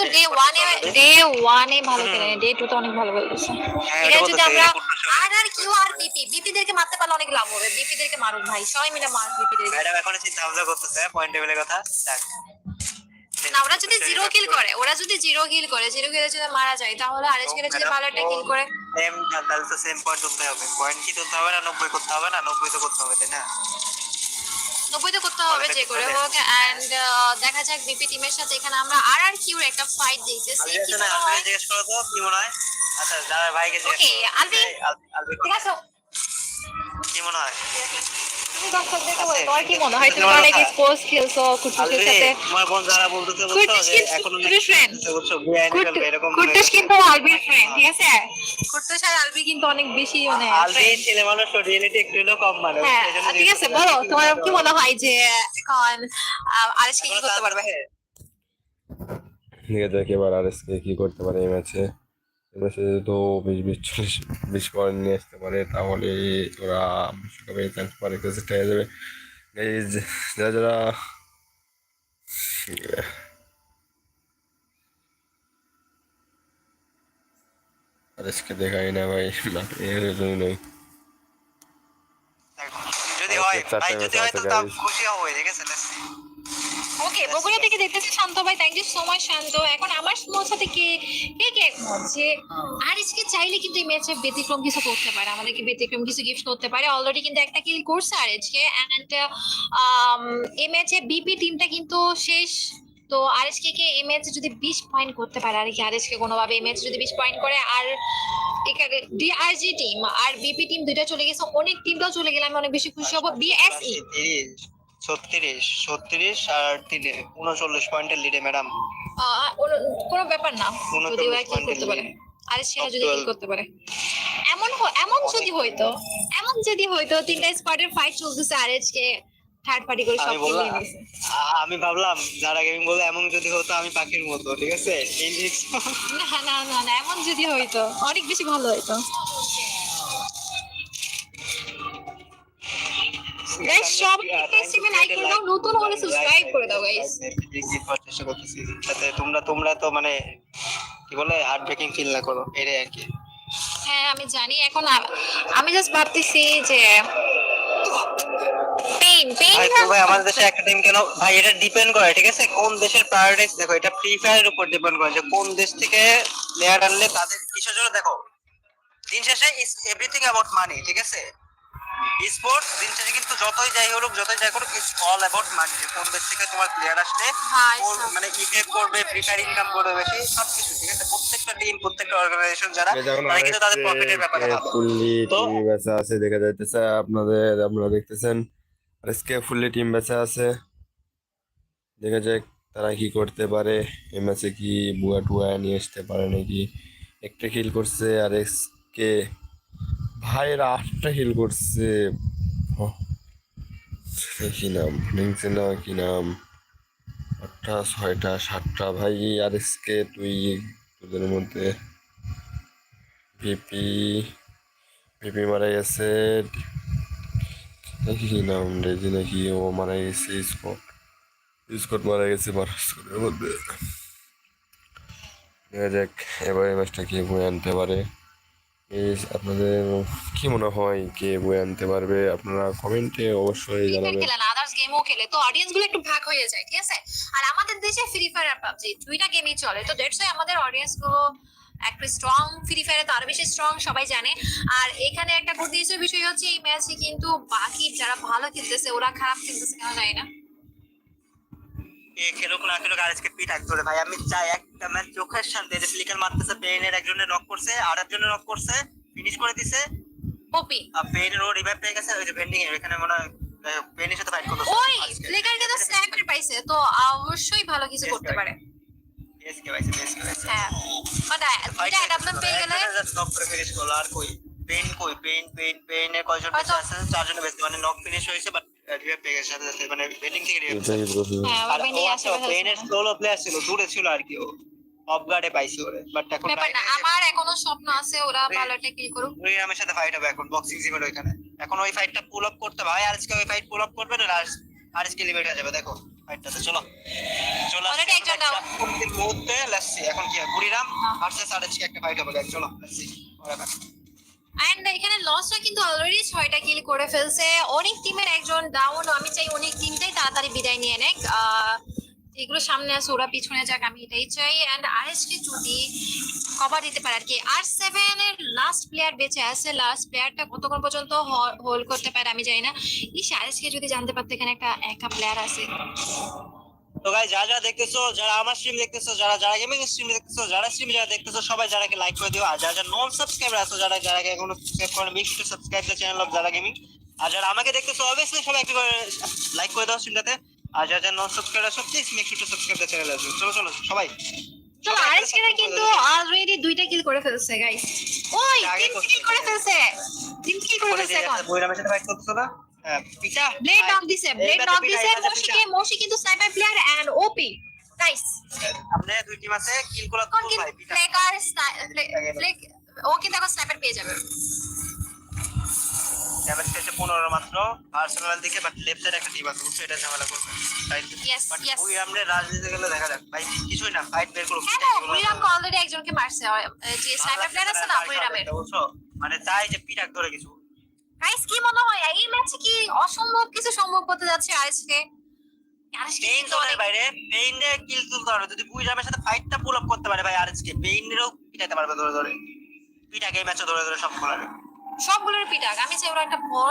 কিন্তু ডে ওয়ানে ডে ওয়ানে ভালো খেলে ডে টু তে অনেক ভালো খেলেছে হ্যাঁ, এটা যদি আমরা আর আর কিউ আর বিপি বিপি দেরকে মারতে পারলে অনেক লাভ হবে। বিপি দেরকে মারুন ভাই সবাই মিলে মার বিপি দেরকে। ম্যাডাম এখন চিন্তা ভাবনা করতেছে পয়েন্ট টেবিলের কথা? যাক। না ওরা যদি জিরো কিল করে ওরা যদি জিরো কিল করে জিরো কিলে যদি মারা যায় তাহলে আরএস কে যদি ভালো একটা কিল করে। সেম তাহলে তো সেম পয়েন্ট তুলতে হবে। পয়েন্ট কি তুলতে হবে না? নব্বই করতে হবে না? নব্বই তো করতে হবে তাই না? নব্বই তো করতে হবে যে করে হোক অ্যান্ড দেখা যাক বিপি টিমের সাথে এখানে আমরা আর আর কিউর একটা ফাইট দেখতেছি কি মনে হয় জিজ্ঞেস করো তো কি মনে হয়? আচ্ছা দাদা ভাইকে জিজ্ঞেস আল- আলবি ঠিক আছে। কি মনে হয়? তোমার কি মনে হয়? তুমি অনেক খেলছো কুটুসের সাথে তোমার বোন যারা বলতেছে কিন্তু- এখন কুটুস friend। বুঝছ বিআইনি ফেলবে এরকম কুটুস কিন্তু আলবির ফ্রেন্ড ঠিক আছে? কুটুস আর আলবি কিন্তু অনেক বেশি মানে আলবি। ছেলে মানুষ রিয়েলিটি একটু হলেও কম মানে হ্যাঁ ঠিক আছে বলো তোমার কি মনে হয় যে এখন কি করতে পারবে? ঠিক আছে এবার কি করতে পারে এই ম্যাচে? তো বিশ বিশ চল্লিশ বিশ পয়েন্ট নিয়ে আসতে পারে তাহলে ওরা বিশ্বকাপে চান্স পারে কাছে হয়ে যাবে। যারা যারা এসকে দেখাই না ভাই এর জন্য নয়। যদি হয় ভাই যদি হয় তো তাও খুশি হব see. ওকে বগুড়া থেকে দেখতেছি শান্ত ভাই। Thank you so much Shanto. এখন আমার মোর সাথে কে কে কে একমত যে আরএসকে চাইলে কিন্তু এই ম্যাচে ব্যতিক্রম কিছু করতে পারে আমাদেরকে ব্যতিক্রম কিছু গিফট করতে পারে। অলরেডি কিন্তু একটা কিল করছে আর আরএসকে এন্ড এই ম্যাচে বিপি টিমটা কিন্তু শেষ। তো আর আরএসকে কে এই ম্যাচে যদি 20 পয়েন্ট করতে পারে আর কি আর আরএসকে কোনোভাবে এই ম্যাচে যদি 20 পয়েন্ট করে আর ডিআরজি টিম আর বিপি টিম দুইটা চলে গেছে অনেক টিমটাও চলে গেলে আমি অনেক বেশি খুশি হব। বিএসই ছত্রিশ ছত্রিশ আর তিনে উনচল্লিশ পয়েন্টের লিডে ম্যাডাম কোনো- ব্যাপার না। যদি ওরা কি করতে পারে। আরে সেরা যদি কি করতে পারে। এমন এমন যদি হইতো এমন যদি হইতো তিনটা স্কোয়াডের ফাইট চলতেছে আর কে থার্ড পার্টি করে সব আমি ভাবলাম যারা গেমিং বলে এমন যদি হতো আমি পাখির মতো ঠিক আছে? না না না এমন যদি হইতো অনেক বেশি ভালো হইতো। স্ট্রিমে লাইক করে দাও নতুন হলে সাবস্ক্রাইব করে দাও গাইস চেষ্টা করতেছি যাতে তোমরা তোমরা তো মানে কি বলে হার্ট ব্রেকিং ফিল না করো এটাই আর কি। হ্যাঁ আমি জানি এখন আমি জাস্ট ভাবতেছি যে পেইন পেইন ভাই আমাদের দেশে একটা টিম কেন ভাই এটা ডিপেন্ড করে ঠিক আছে? কোন দেশের প্রায়োরিটিস দেখো এটা ফ্রি ফায়ারের উপর ডিপেন্ড করে যে কোন দেশ থেকে প্লেয়ার আনলে তাদের কিসের জন্য দেখো দিন শেষে ইজ এভরিথিং অ্যাবাউট মানি ঠিক আছে? স্পোর্টস দিন শেষে কিন্তু যতই যাই হোক যতই যাই করুক ইটস অল অ্যাবাউট মানি কোন দেশ থেকে তোমার প্লেয়ার আসলে ওর মানে ইফেক্ট করবে ফ্রি ফায়ার ইনকাম করবে বেশি সবকিছু ঠিক আছে? প্রত্যেকটা টিম প্রত্যেকটা অর্গানাইজেশন যারা তারা কিন্তু তাদের প্রফিটের ব্যাপারে ভাবে ফুললি তো- টিম বেচা আছে দেখা যাইতেছে আপনাদের আপনারা দেখতেছেন আর এসকে ফুললি টিম বেচা আছে। দেখা যাক তারা কি করতে পারে এই ম্যাচে কি বুয়া টুয়া নিয়ে আসতে পারে নাকি? একটা হিল করছে আর এসকে ভাইয়েরা আটটা হিল করছে। কি নাম? লিংসে না কি নাম? আটটা, ছয়টা, সাতটা। ভাই আর এসকে তুই তোদের মধ্যে ভিপি ভিপি মারা গেছে। কি নাম রেজি নাকি ও মারা গেছে? স্কট স্কট মারা গেছে মারা স্কটের মধ্যে। দেখা যাক, এবার ম্যাচটা কে বয়ে আনতে পারে। আপনাদের কি মনে হয় কে বয়ে আনতে পারবে? আপনারা কমেন্টে অবশ্যই জানাবেন। খেলে আদার্স গেমও খেলে। তো অডিয়েন্সগুলো একটু ভাগ হয়ে যায় ঠিক আছে? আর আমাদের দেশে ফ্রি ফায়ার আর পাবজি দুইটা গেমই চলে। তো দ্যাটস আমাদের অডিয়েন্সগুলো একটু স্ট্রং ফ্রি ফায়ারে তো আরও বেশি স্ট্রং সবাই জানে। আর এখানে একটা গুরুত্বপূর্ণ বিষয় হচ্ছে এই ম্যাচে কিন্তু বাকি যারা ভালো খেলতেছে ওরা খারাপ খেলতেছে কেন যায় না। এ খেলুক না খেলুক আর আজকে পিঠ এক ধরে। ভাই আমি চাই একটা ম্যাচ চোখের যে ফ্লিকার মারতেছে পেইনের একজনের নক করছে আর নক করছে ফিনিশ করে দিছে। ওপি। আর পেইনের ও রিভাইভ পেয়ে গেছে ওই যে বেন্ডিং এর এখানে মনে হয় পেইনের সাথে ফাইট করতেছে। ওই ফ্লিকার কিন্তু স্ন্যাপার পাইছে তো অবশ্যই ভালো কিছু করতে পারে। হ্যাঁ। অ্যাডাপ্টার পেয়ে গেলে নক করে ফিনিশ করল আর কই? কয়জন আছে? চারজনের বেঁচে মানে নক ফিনিশ হয়েছে বাট সাথে সাথে মানে থেকে হ্যাঁ প্লেয়ার ছিল দূরে ছিল আর কি ও। অফ গার্ডে পাইছি ওরে বাট এখন আমার এখনও স্বপ্ন আছে ওরা ভালো একটা কিল করুক। ওই আমার সাথে ফাইট হবে এখন বক্সিং জিমের ওইখানে। এখন ওই ফাইটটা পুল আপ করতে আর আজকে ওই ফাইট পুল আপ করবে না? আর আজকে লিমিট হয়ে যাবে দেখো ফাইটটাতে চলো। চলো Already একজন. মুহূর্তে এখন কি হয়? বুড়িরাম হ্যাঁ। ভার্সেস আরএচকে একটা ফাইট হবে চলো এন্ড এখানে লসটা কিন্তু অলরেডি ছয়টা কিল করে ফেলছে। অনেক টিমের একজন ডাউন আমি চাই অনেক টিমটাই তাড়াতাড়ি বিদায় নিয়ে নেক। এগুলো সামনে আছে, ওরা পিছনে যাক, আমি এটাই চাই। এন্ড আরএসকে যদি কভার দিতে পারে আর কি আর সেভেন এর লাস্ট প্লেয়ার বেঁচে আছে লাস্ট প্লেয়ারটা কতক্ষণ পর্যন্ত হোল্ড করতে পারে আমি জানি না। ইস আরএসকে যদি জানতে পারতো, এখানে একটা একা প্লেয়ার আছে। তো গাই যারা যারা দেখতেছো যারা আমার স্ট্রিম দেখতেছো যারা যারা গেমিং স্ট্রিম দেখতেছো যারা স্ট্রিম যারা দেখতেছো সবাই যারাকে লাইক করে দিও। আর যারা যারা নন সাবস্ক্রাইবার আছো যারা যারা এখনও সাবস্ক্রাইব করেন make to subscribe the channel of যারা গেমিং আর যারা আমাকে দেখতেছো অবভিয়াসলি সবাই একটু করে লাইক করে দাও স্ট্রিমটাতে আর যারা যারা নন সাবস্ক্রাইবার আছো please make to subscribe the channel আছো চলো চলো সবাই। সবাই আরএসকে কিন্তু। অলরেডি দুইটা কিল করে ফেলছে গাইস ওই তিন কিল করে ফেলছে। তিন কিল করে ফেলছে এখন। বইরামের সাথে ফাইট করতেছো না? পিটা ব্লেড নক দিছে ব্লেড এইবার নক পিটা, দিছে এইবার পিটা। মশিকে মশি কিন্তু sniper player and OP nice আপনি দুই টিম আছে কিলগুলো কোন ভাই পিটা ফ্লেক ও কিন্তু এখন স্নাইপার পেয়ে যাবে। ড্যামেজ পেয়েছে পনেরো মাত্র আর্সেনাল দিকে বাট লেফট সাইড একটা টিম আছে বুঝছ? এটা ঝামেলা করবে। তাই ওই আমরা রাজনীতি গেলে দেখা যাক। ভাই কিছুই না ফাইট বের করো হ্যাঁ হ্যাঁ অলরেডি একজনকে মারছে যে স্নাইপার প্লেয়ার আছে না মানে চাই যে পিটাক ধরে কিছু। গাইস কি মনে হয় এই ম্যাচে কি অসম্ভব কিছু সম্ভব করতে যাচ্ছে আজকে পেইন জোনের বাইরে পেইন রে কিল তুলতে পারবে যদি বুইরামের সাথে ফাইটটা পুল আপ করতে পারে ভাই আরএসকে পেইন রেও পিটাতে পারবে ধরে ধরে। পিটাকে ম্যাচে ধরে ধরে সব সবগুলোর পিটাক। আমি চাই ওরা একটা বড়